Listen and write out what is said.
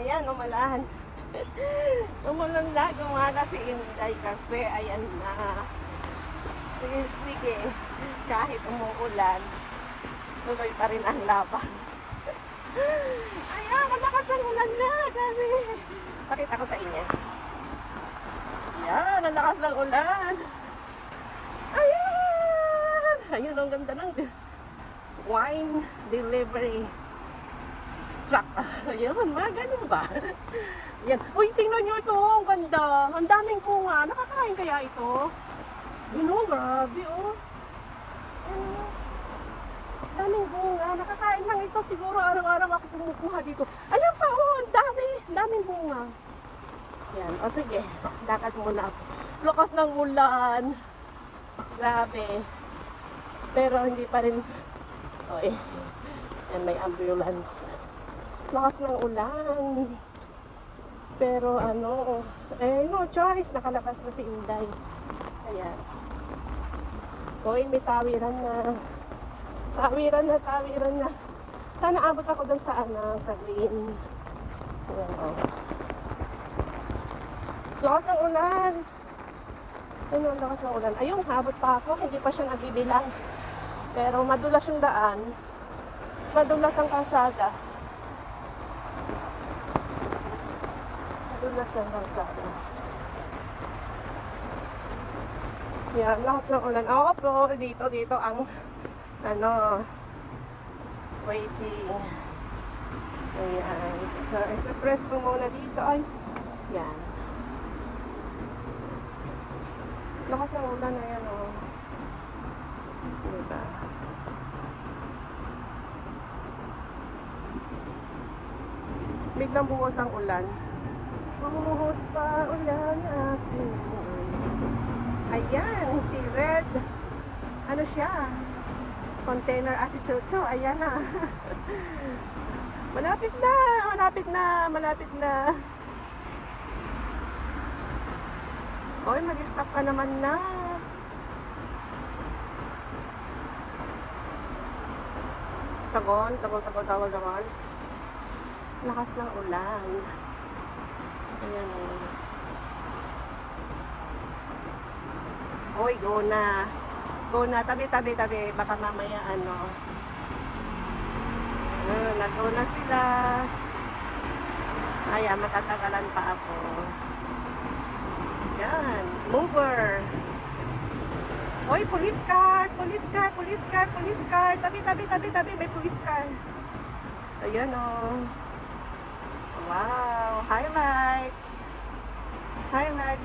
Ayan, umulan. umulan na, gumana si Inday kasi, ayan na. Seriously, eh, kahit umuulan, tuloy pa rin ang laban. ayan, malakas ang ulan na, kasi. Pakita ko sa inyo. Ayan, ang lakas ng ulan. Ayan! Ayun, ang ganda ng wine delivery truck. Ayun, mga ganun ba? Yan. Uy, tingnan nyo ito. Ang ganda. Ang daming bunga. Nakakain kaya ito? Yun o, grabe. Yan oh. Daming bunga. Nakakain lang ito. Siguro araw-araw ako kumukuha dito. Ayan pa oh, ang dami. Ang daming bunga. Yan. O sige, lakad muna ako. Lakas ng ulan. Grabe. Pero hindi pa rin. Oy. Yan, may ambulance. Lakas ng ulan. Pero ano, eh no choice, nakalabas na si Inday. Ayan. Hoy, may tawiran na. Tawiran na, tawiran na. Sana abot ako dun sa ano, sa green. Ayan, oh. Lakas ng ulan. Ayun, ang lakas ng ulan. Ayun, habot pa ako. Hindi pa siya nagbibilang. Pero madulas yung daan. Madulas ang kasada. Madulas ang kasada. Yan, lakas ng ulan. Oo po, dito, dito ang ano, waiting. Ayan. So, ito-press ko muna dito. Ay, yan. Lakas ng ulan na yan, oh. Diba? Biglang buhos ang ulan. Bumuhos pa ulan aking Ayan, si Red. Ano siya? Container attitude. Ayan na. malapit na, malapit na, malapit na. Oy, mag-stop ka naman na. Tagon, tagon, tagon, tagon, tagon. Lakas ng ulan. Ayan o. Oy, go na. Go na. Tabi, tabi, tabi. Baka mamaya ano. Uh, nag-go na sila. Ayan, matatagalan pa ako. Yan. Mover. Oy, police car, police car, police car, police car. Tabi, tabi, tabi, tabi. May police car. Ayan o. Wow. Hi, Max. Hi, Max.